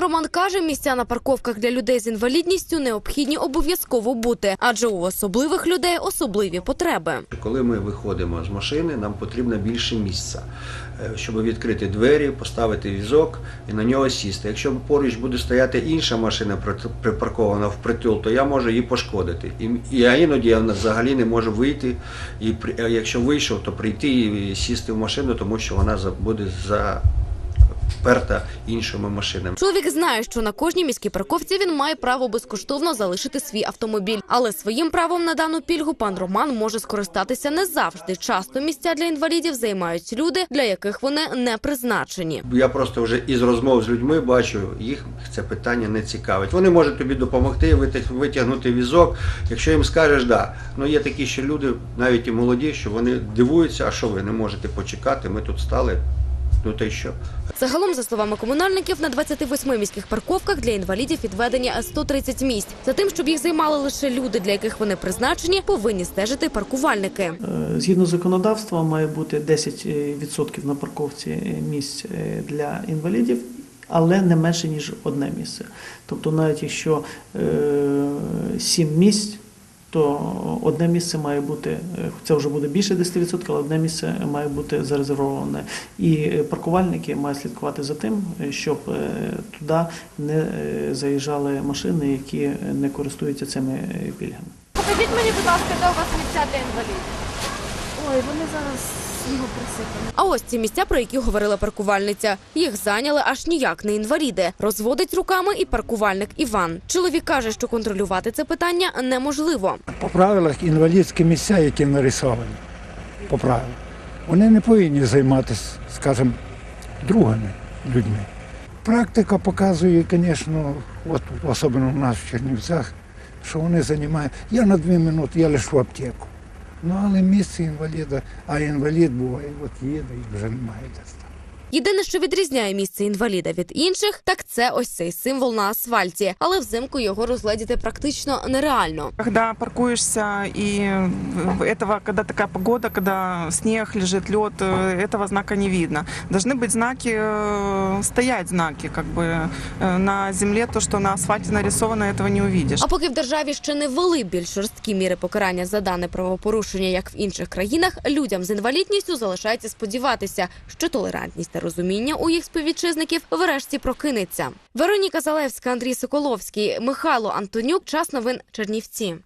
Роман каже, місця на парковках для людей з інвалідністю необхідні обов'язково бути, адже у особливих людей особливі потреби. Коли ми виходимо з машини, нам потрібно більше місця, е, щоб відкрити двері, поставити візок і на нього сісти. Якщо поруч буде стояти інша машина при- припаркована впритул, то я можу її пошкодити. І, я іноді я взагалі не можу вийти. І якщо вийшов, то прийти і сісти в машину, тому що вона за- заперта іншими машинами. Чоловік знає, що на кожній міській парковці він має право безкоштовно залишити свій автомобіль, але своїм правом на дану пільгу пан Роман може скористатися не завжди. Часто місця для інвалідів займають люди, для яких вони не призначені. Я просто вже із розмов з людьми бачу, їх це питання не цікавить. Вони можуть тобі допомогти витяг- витягнути візок, якщо їм скажеш да. Ну є такі ще люди, навіть і молоді, що вони дивуються, а що ви не можете почекати, ми тут стали. Ну та й що? Загалом, за словами комунальників, на 28 міських парковках для інвалідів відведені 130 місць. За тим, щоб їх займали лише люди, для яких вони призначені, повинні стежити паркувальники. Е, Згідно законодавства, має бути 10% на парковці е, місць е, для інвалідів, але не менше ніж одне місце. Тобто, навіть якщо 7 місць, то одне місце має бути, е, це вже буде більше 10%, але одне місце має бути зарезервоване. І е, паркувальники мають слідкувати за тим, е, щоб туди не заїжджали машини, які не користуються цими пільгами. Покажіть мені, будь ласка, де у вас місця для інвалідів. Ой, вони зараз снігу присипані. А ось ці місця, про які говорила паркувальниця. Їх зайняли аж ніяк не інваліди. Розводить руками і паркувальник Іван. Чоловік каже, що контролювати це питання неможливо. по правилах інвалідські місця, які нарисовані по правилах, вони не повинні займатися, скажімо, другими людьми. Практика показує, звісно, от особливо в нас в Чернівцях, що вони займають. Я на дві минути, я лише в аптеку. Ну, але місце інваліда, а інвалід буває, от їде і вже немає де стати. Єдине, що відрізняє місце інваліда від інших, так це ось цей символ на асфальті. Але взимку його розгледіти практично нереально. Когда паркуешься и этого, когда такая погода, когда снег лежит, лед, э, этого знака не видно. Должны быть знаки, э, стоять знаки, как бы э, на земле, то, что на асфальте нарисовано, этого не увидишь. А поки в державі ще не ввели більш жорсткі міри покарання за дане правопорушення, як в інших країнах, людям з інвалідністю залишається сподіватися, що толерантність та розуміння у їх співвітчизників врешті прокинеться. Вероніка Залевська, Андрій Соколовський, Михайло Антонюк. Час новин Чернівці.